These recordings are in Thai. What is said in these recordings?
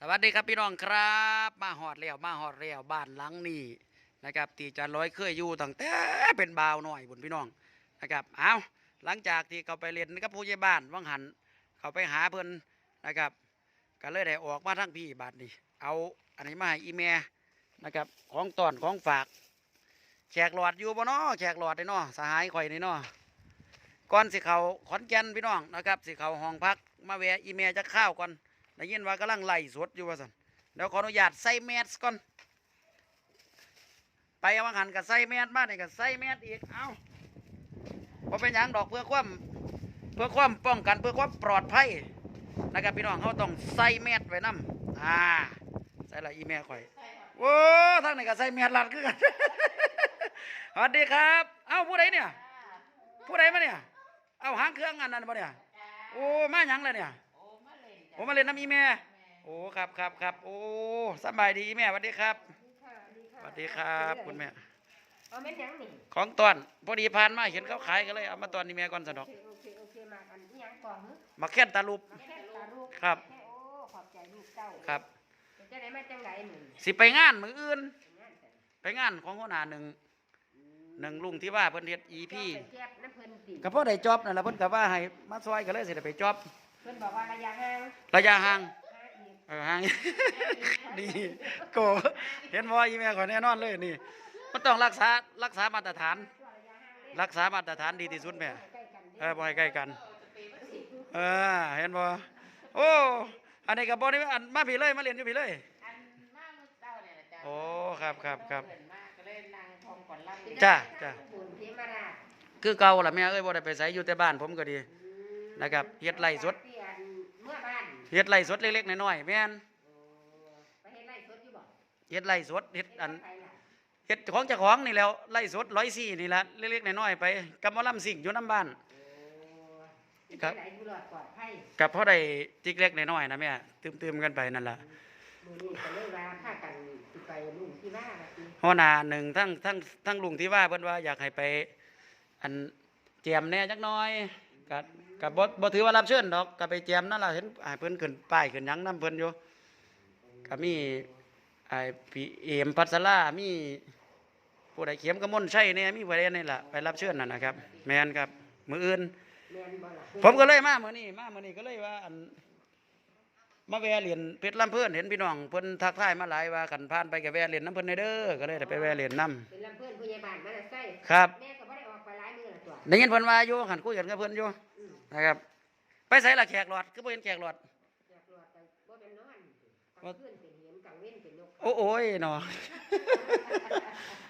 สวัสดีครับพี่น้องครับ มาหอดแล้วมาหอดแล้วบ้านหลังนี้นะครับที่จานร้อยเคยอยู่ตั้งแต่เป็นบ่าวหน่อยบุญพี่น้องนะครับเอาหลังจากที่เขาไปเรียนกับผู้ใหญ่บ้านวังหันเขาไปหาเพิ่อนนะครับก็เลยได้ออกมาทั้งพี่บาทนี้เอาอันนี้มาให้อีเมนะครับของตอนของฝากแขกหลอดอยู่บ่เนาะแขกหลอดได้เนาะสหายข่อยนี่เนาะก่อนสิเขาขอนแก่นพี่น้องนะครับสิเขาห้องพักมาแวะอีเมจะข้าวก่อน ได้ยินว่ากำลังไล่สดอยู่ว่าสันเดี๋ยวขออนุญาตใส่แมสก่อน ไปเอาหารกับใส่แมสมาเนี่ยกับใส่แมสอีก เอาพอเป็นยังดอกเพื่อความเพื่อความป้องกันเพื่อความปลอดภัยนะครับพี่น้องเขาต้องใส่แมสไว้นํอ่าใส่ละอีแม่ข่อยโอ้ทางไหนก็ใส่แมสลัดคือกันสวัสดีครับ เอ้าผู้ใดเนี่ย ผู้ใดมาเนี่ย เอ้าหางเครื่องอันนั้นปะเนี่ย โอ้มาหยังเลยเนี่ย โอ้มาเล่นน้ำอีแม่ โอ้ครับครับครับโอ้สบายดีอีแม่สวัสดีครับสวัสดีครับคุณแม่เอาเม็ดหยังนี่ของตอนพอดีผ่านมาเห็นเขาขายก็เลยเอามาตอนนี้แม่ก่อนสนอกโอเคโอเคโอเคมาอันนี้ยังก่อนหึมาแค่นตาลุบแค่ตาลูกครับแค่โอ้ขอบใจลูกเต้าครับจะได้มาจังไหนหนึ่งสิไปงานมืออื่นงานแต่ไปงานของหัวหน้าหนึ่งหนึ่งลุงที่ว่าเพิ่นเฮ็ดอีพี่ก็ไปเก็บน้ำเพิ่นตีก็พอได้จอบนั่นแหละเพิ่นก็ว่าให้มาซอยก็เลยสิได้ไปจอบเพิ่นบอกว่าระยะห่างระยะห่างห่างอีกเออห่างดีโกเห็นบ่อีแม่ขอยแน่นอนเลยนี่ มันต้องรักษารักษามาตรฐาน ช่วงระยะห่างเด้รักษามาตรฐานดีที่สุดแม่ ใกล้กันเออบ่ให้ใกล้กัน เออ เห็นบ่โอ้ อันนี้กับบ่นี่อันมาพี่เลย มาเรียนอยู่พี่เลย อันมากเต้าเนี่ยนะจ๊ะโอ้ ครับครับครับ เพิ่นมากก็เลยนั่งทองก่อนล่ำจ้ะจ้ะ บุญเทมาราชคือเก่าล่ะแม่เอ้ยบ่ได้ไปไสอยู่แต่บ้านผมก็ดี นะครับเฮ็ดไร่สดที่อันเมื่อบ้าน เฮ็ดไร่สดเล็กๆน้อยๆแม่นไปเฮ็ดไร่สดอยู่บ่เฮ็ดไร่สดเฮ็ดอันไปล่ะเฮ็ดของเจ้าของนี่แหล้วไร่สด104นี่ล่ะเล็กๆน้อยๆไปกับหมอลำสิ่งอยู่น้ำบ้านครับไปไหนดูหลอดปลอดภัยกับพอได้จิกเล็กน้อยๆนะแม่ตืมๆกันไปนั่นล่ะมือนี้ก็เลยว่าพากันสิไปลุงที่ว่าว่าสิหัวหน้าหนึ่งทั้งทั้งทั้งลุงที่ว่าเพิ่นว่าอยากให้ไป อันเจียมแหน่จักหน้อยก็ ก็บ่บ่ถือว่ารับเชิญดอกก็ไปเจียมนั่นล่ะเห็นให้เพิ่นขึ้นป้ายขึ้นหยังนํเพิ่นอยู่ก็มีไอ้พี่เอมพัสลามีผู้ใดเข็มกระมนใช่เนี่ยมีผู้ใดนี่ล่ะไปรับเชิญนั่นนะครับ แม่นครับ มื้ออื่นแม่นบ่ล่ะผมก็เลยมามื้อนี้มามื้อนี้ก็เลยว่าอันมาแวะเรียนเพชรลำเพิ่นเห็นพี่น้องเพิ่นทักทายมาหลายว่ากันผ่านไปก็แวะเรียนน้ำเพิ่นได้เด้อก็เลยได้ไปแวะเรียนน้เป็นลำเพื่อนผู้ใหญ่บ้านมาแต่ไส้ครับแม่ก็บ่ได้ออกไปหลายมื้อละตัวได้ยินเพิ่นว่าอยู่หันคุยกันกับเพิ่นอยู่อืม นะครับ ไปใส่ละแขกหลอดคือบ่เห็นแขกหลอดอยากรอดไปบ่เป็นนอนกลางคืนเป็นเห็นกลางเว้นเป็นนกโอ้โอ้ยเนาะ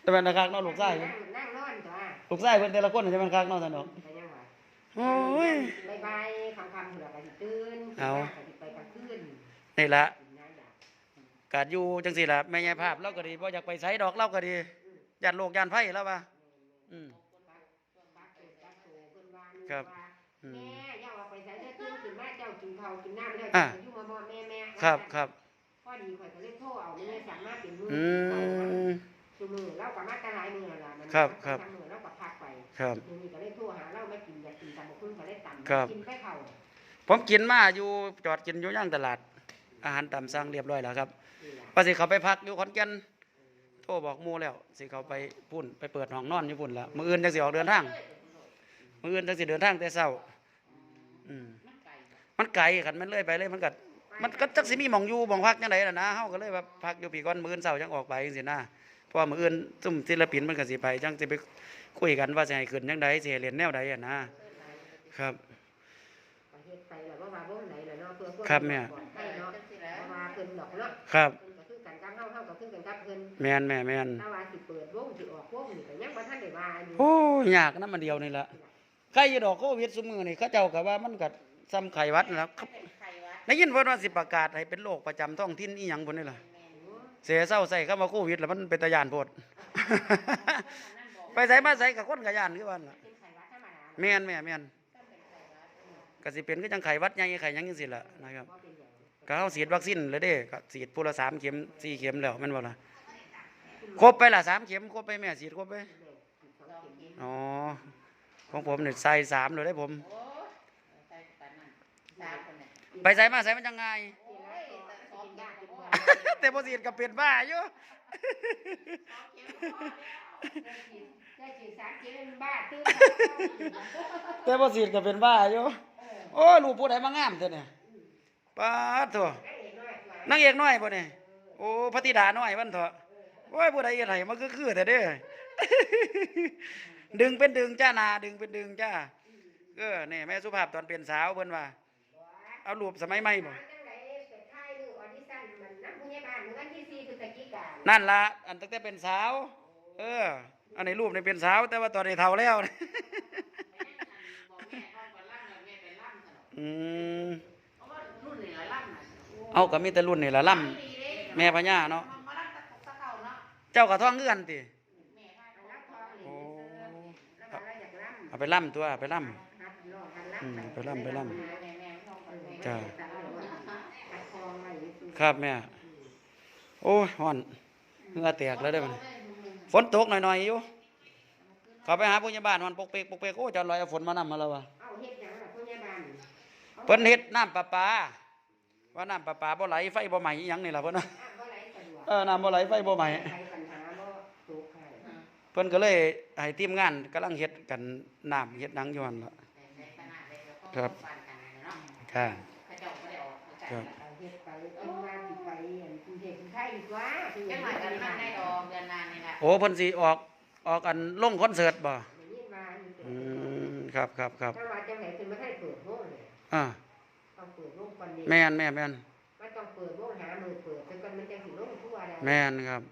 แต่เป็นคักเนาะลูกชายนั่งนั่งนอนตัวลูกชายเพิ่นแต่ละคนจะเป็นคักเนาะท่านเนาะไปยังว่าโอ้ยบายบายคำคำๆเผื่อก็สิตื่นเอาก็สิไปกลางคืนนี่ละกินน้ำอยากกาดอยู่จังซี่ล่ะแม่ยายภาพเราก็ดีบ่อยากไปไสดอกเราก็ดีญาติโลกญาติไผแล้วว่าอืมบักบักเกิดบักโตเพิ่นว่าครับว่าอืม แม่อย่าออกไปไสเด้อตื่นขึ้นมาเจ้ากินข้าวกินน้ำแล้วอะจะอยู่มาบ่แม่แม่ครับครับพอดีข่อยก็เลยโทรเอาแม่สั่งมาเป็นมืออืมคือมือเราก็มาแตหลายมือล่ะมันครับครับทางมือเราก็พักไปครับทีนี้ก็เลยโทรหาเราไม่กินอยากกินตำบักหุ่งก็เลยตำครับ กินไปเข่าผมกินมาอยู่จอดกินอยู่ย่างตลาด อาหารตามสั่งเรียบร้อยแล้วครับนี่ล่ะว่าสิเขาไปพักอยู่ขอนแก่นโทรบอกหมู่แล้วสิเขาไปพุ่นไปเปิดห้องนอนอยู่พุ่นละมื้ออื่นจังสิออกเดินทาง มื้ออื่นจังสิเดินทางแต่เช้าอืมมันไกลคันมันเลยไปเลยมันก็มันก็จักสิมีหม่องอยู่หม่องพักจังไดล่ะนะเฮาก็เลยว่าพักอยู่พี่ก่อนมื้ออื่นเช้าจังออกไปจังซี่นะเพราะว่ามื้ออื่นซุ่มศิลปินมันก็สิไปจังสิไปคุยกันว่าสิให้ขึ้นจังไดสิให้เล่นแนวใดอะนะครับก็เฮ็ดไปแล้วว่าว่าบ่ไหนล่ะเนาะเพื่อวครับแม่ปลอดภัยเนาะเพราะว่าเพิ่นดอกเนาะครับเพิ่นก็คือกันกับเฮาเฮาก็คือกันกับเพิ่นแม่นแม่แม่นถ้าว่าสิเปิดวงสิออกวงนี่ก็ยังบ่ทันได้ว่าอยู่โอ้ยยากนำมันเดียวนี่ล่ะ ใครอยู่ดอกโควิดซุมื้อนี่เขาเจ้าก็ว่ามันก็ซ้ำไข้หวัดนั่นล่ะครับใครวะได้ยินเพิ่นว่าสิประกาศให้เป็นโรคประจำท้องถิ่นอีหยังพุ่นนี่ล่ะเสียเศร้าใส่คำว่าโควิดแล้วมันเป็นตาย่านโพดไปใส่มาใส่กับคนกับย่านคือว่าล่ะเป็นไข้หวัดธรรมดาแม่นแม่แม่นก็สิเป็นคือจังไข้หวัดใหญ่ไข้หยังจังซี่ล่ะนะครับบ่เป็นหยังก็เฮาฉีดวัคซีนแล้วเด้ก็ฉีดผู้ละสามเข็มสี่เข็มแล้วแม่นบ่ล่ะครบไปล่ะสามเข็มครบไปแม่ฉีดครบไปแม่สิสองเข็มอ๋อ ของผมนี่ใส่สามเลยได้ผมโอ้ใส่ปานนั้นสามคนเนี่ยไปใส่มาใส่มันจังไงโอ้ยแต่สองยากแต่บ่ฉีดก็เป็นบ้าอยู่ได้ฉีดสารเกลือมันบ้าตื้อแต่บ่ฉีดก็เป็นบ้าอยู่โอ้ลูกผู้ใดมางามเท่าเนี่ยปาดโถได้เห็นน้อยกว่านางเอกน้อยบ่เนี่ยโอ้พระธิดาน้อยวันเถอะโอ้ยผู้ใดเฮ็ดให้มันก็คือแต่เด้อ ดึงเป็นดึงจ้านาดึงเป็นดึงจ้าเออนี่แม่สุภาพตอนเป็นสาวเพิ่นว่า เอารูปสมัยใหม่บ่จังไดไปถ่ายรูปออดิชั่นมันน้ำผู้ใหญ่บ้านเมื่อวันที่4พฤศจิกายนนั่นละอันตั้งแต่เป็นสาว เออ อันนี้รูปนี่เป็นสาว แต่ว่าตอนนี้เฒ่าแล้วบอกแม่ทองก่อนล่ำเลยแม่ไปล่ำสนุกอืมเพราะว่ารุ่นนี่ละล่ำน่ะเอาก็มีแต่รุ่นนี่ละล่ำแม่พญาเนาะมาล่ำตะกุกตะเก่าเนาะเจ้าก็ท้องคือกันติ แม่พา รับทองเหรี โอ้ ยญแล้วก็ เอาไปล่ำตัวเอาไปล่หัดรอกันล่ำอืมไปล่ำไปล่ำจ้ะหัดทองไว้อยู่ำครับแม่ โอ้ยฮ้อนเหงื่อแตกแล้วเด้อมันฝนตกหน่อยๆอยู่เขาไปหาผู้ใหญ่บ้านมันปกเปกปกเปกโอ้จะลอยเอาฝนมานำมาแล้ววะเพิ่นเฮ็ดน้ำประปาว่าน้ำประปาบ่ไหลไฟบ่ไหม้อิหยังนี่ล่ะเพิ่นเออน้ำบ่ไหลไฟบ่ไหม่เพิ่นก็เลย ให้ทีมงานกำลังเฮ็ดกันน้ำเฮ็ดหนังอยู่หั่นล่ะในขนาดเลยก็ครับปานกันเนาะค่ะเขาเจ้าก็ได้ออกเขาครับเอาเฮ็ดไปเอาว่าสิไปอันกรุงเทพกรุงไทยดีกว่าคือจังหวัดกันมันได้ดอกเดือนนานนี่ล่ะโอ้เพิ่นสิออกออกอันลงคอนเสิร์ตบ่ได้ยินมาอยู่อืมครับครับครับจังหวัดจังไหนคือบ่ทันเปิดวงเนี่ยอ่าต้องเปิดวงก่อนนี้แม่นแม่นแม่นมันต้องเปิดวงหามือเปิดแต่ก่อนมันจังสิลงทั่วได้แม่นครับ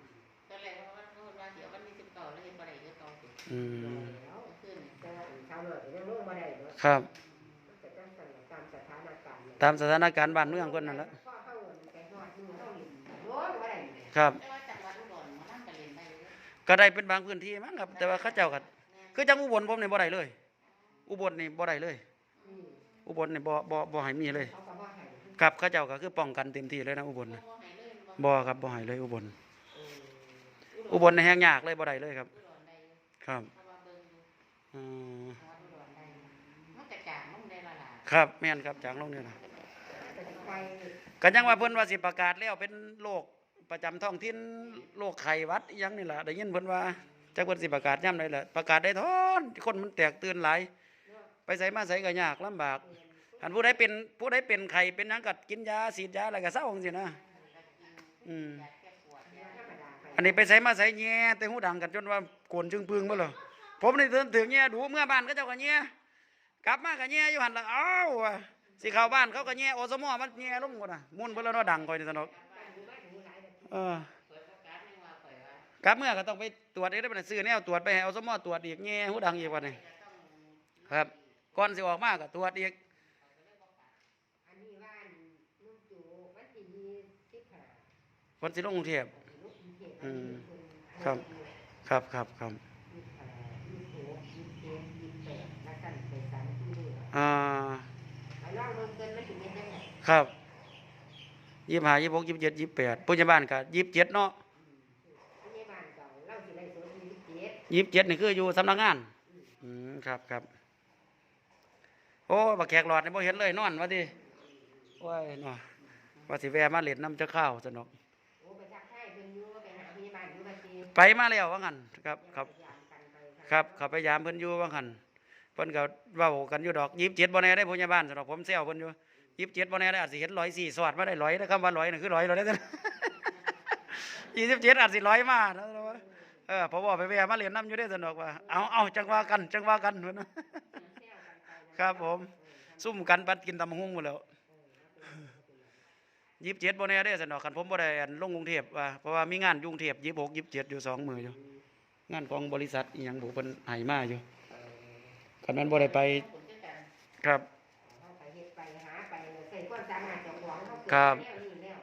ครับ ตามสถานการณ์บ้านเมืองเพิ่นนั่นแหละพ่อเข้าไปฮอดมือเฮานี่โอ้ยบ่ได้ครับ ก็ได้เป็นบางพื้นที่มั้งครับ แต่ว่าเขาเจ้าก็คือจังอุบลผมนี่บ่ได้เลย อุบลนี่บ่ได้เลย อุบลนี่บ่บ่บ่ให้มีเลยก็บ่ให้ครับเขาเจ้าก็คือป้องกันเต็มที่เลยนะอุบลบ่ให้เลยบ่บ่ครับบ่ให้เลยอุบลอุบลในี่แฮงยากเลยบ่ได้เลยครับ ครับเพราะว่าเบิ่งอยู่อืมจังหวัดอุดรได้มันกระจ่างมันได้ละล่ะครับแม่นครับจางลงนี่ล่ะแต่ไปก็ยังว่าเพิ่นว่าสิประกาศแล้วเป็นโรคประจำท้องถิ่นโรคไข้หวัดอิหยังนี่ล่ะได้ยินเพิ่นว่าจักเพิ่นสิประกาศย่ำใดล่ะประกาศได้ทอนคนมันแตกตื่นหลายไปไสมาไสก็ยากลำบากอันผู้ใดเป็นผู้ใดเป็นไข้เป็นหยังก็กินยาฉีดยาอะไรก็เศร้าจังซี่นะ อืม อยากแก้ อันนี้ไปไสมาไสแย่แต่หูดังกันจนว่าโกนจึงปึงบ่ล่ะผมนี่ถึงถึงแย่ดูเมื่อบ้านก็เจ้าก็แย่กลับมาก็แย่อยู่หั่นล่ะเอ้าว่ะสิเข้าบ้านเขาก็แย่อสมมันแย่ลงหมดน่ะมุ่นเพิ่นแล้วเนาะดังก่อยนี่สนอกเออเปิดประกาศไม่ว่าข่อยว่ากลับเมื่อก็ต้องไปตรวจอีกได้เป็นซื้อแนวตรวจไปให้เอาสมอตรวจอีกแง่หูดังอีกวันนี้ครับก่อนสิออกมาก็ตรวจอีกอันนี้ว่านุ่งจูวันที่ยี่สิบห้าวันสิลงกรุงเทพลูกกรุงเทพ อืมครับ ครับครับครับยี่สิบห้ายี่สิบหกยี่สิบเจ็ดยี่สิบแปดแล้วกันไปสามที่นี่อ่าไปลองเบิ่งเกินมันถึงยังไงครับยี่ห้ายี่หกยี่เจ็ดยี่แปดปุญญบ้านก็ยี่เจ็ดเนาะยี่สิบเจ็ดเนี่คืออยู่สำนักงาน อืมครับครับโอ้บักแขกหลอดนี่บ่เห็นเลยนอนว่าดิโอ้ยนาะว่าสิแวมาเล่นน้ำจ้าข้าวสนอก ไปมาแล้วว่างั้นครับครับ ครับเขาพยายามเพิ่นอยู่ว่าหั่นเพิ่นก็เว้ากันอยู่ดอกยิบเจ็ดบ่แน่ได้ผู้ใหญ่บ้านสำหรับผมแซวเพิ่นอยู่ยิบเจ็ดบ่แน่ได้อาจสิเห็นร้อยสี่สอดมาได้ร้อยนะคำว่าร้อยน่ะคือร้อยเราได้ยี่สิบเจ็ดอาจสิร้อยมาเออพอบอกไปแวะมาเรียนน้ำอยู่ได้สนุกว่าเอาเอาจังว่ากัน จังว่ากันเพิ่นว่าครับผม ซุ่มกันปัดกินตำหุ่งหมดแล้ว ยี่สิบเจ็ดบ่แน่ได้สนอกกันผมบ่ได้อันลงกรุงเทพว่าเพราะว่ามีงานอยกรุงเทพยี่สิบหกยี่สิบเจ็ดอยู่สองมืออยู่ งานของบริษัทอีหยังบุเป็นใหายมาอยู่คันนั้นบ่ได้ไปผลคือกันครับเขาไปเฮ็ดไปหาไปใส่ความสามารถเจ้าของเขาเกิดครับแนวนี้แล้ว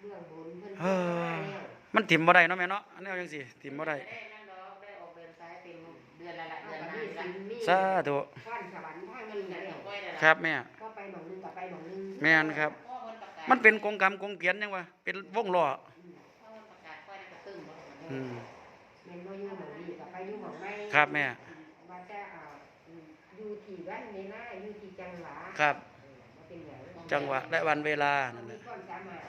เรื่องบุญเพิ่นเอเพิ่นอมาแล้วมันถิ่มบ่ได้เนาะแม่เนาะอันนี้เอาจังซี่ถิ่มบ่ได้ได้นั่งดอกได้ออกเดินซ้ายเป็นเดือนละละเอาเดือนก็หมีน้าสิละนมีสาธุก้อนสวรรค์ทางมันี้นแล้เดี๋ยววก้อยละครับแม่ก็ไปหม่องหนึงก็ไปหม่องหนึงแม่นครับ มันเป็นกงกรรมกงเกียนยังวะเป็นวงล้อพ่อคนประกาศก้อยนั่นก็ตึ้งบ่อืมแม่นบ่อยู่หม่องนี้ก็ไปอยู่หม่องใหม่ครับแม่ว่าแต่เอาอยู่ที่วันเวลาอยู่ที่จังหวะครับเออบ่เป็นหยังจังหวะและวันเวลานั่นแหมีละความสามารถ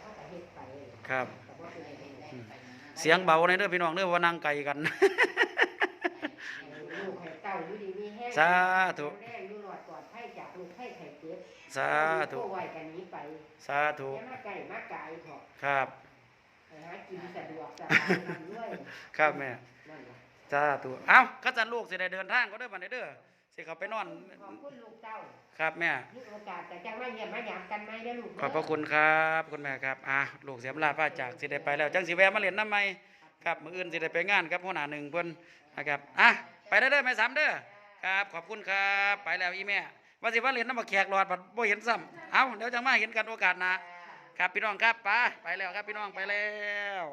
เขาก็เฮ็ดไปครับแต่ว่าเป็นอะไรเป็นอะไรเสียงเบาในเด้อพี่น้องเด้อว่านั่งไกลกัน ให้ลูกให้เต้าอยู่ ดีมีแห้งสาธุแรงอยู่หลอดปลอดภัยจากลูกไข้ไข้เจ็บสาธุ ผู้ไหวกันนี้ไปสาธุ อย่ามาไก่มาไก่เถอะครับ ไปหากินสะดวกสบายทำด้วยครับแม่ นั่นแหละสาธุ เอ้าก็จันลูกสิได้เดินทางก็เด้อบัดนี้เด้อสิเขาไปนอน ขอบคุณลูกเต้าครับแม่ มีโอกาสแต่จังมาเยี่ยมมาหยามกันไหมเด้อลูกขอบพระคุณครับคุณแม่ครับ อะลูกเสียมลาพระจากสิได้ไปแล้ว จังสิแวะมาเล่นน้ำไหมครับ มื้ออื่นสิได้ไปงานครับหัวหน้าหนึ่งเพิ่นนะครับ อะ ไปได้อเด้อแม่สามเด้อ ครับ ขอบคุณครับ ไปแล้วอีแม่ว่าสิว่าเรียนน้ำบักแขกหลอดบัดบ่เห็นซ้ำเอ้าเดี๋ยวจังมาเห็นกันโอกาสหนะ ครับพี่น้องครับไปไปแล้วครับพี่น้องไปแล้ว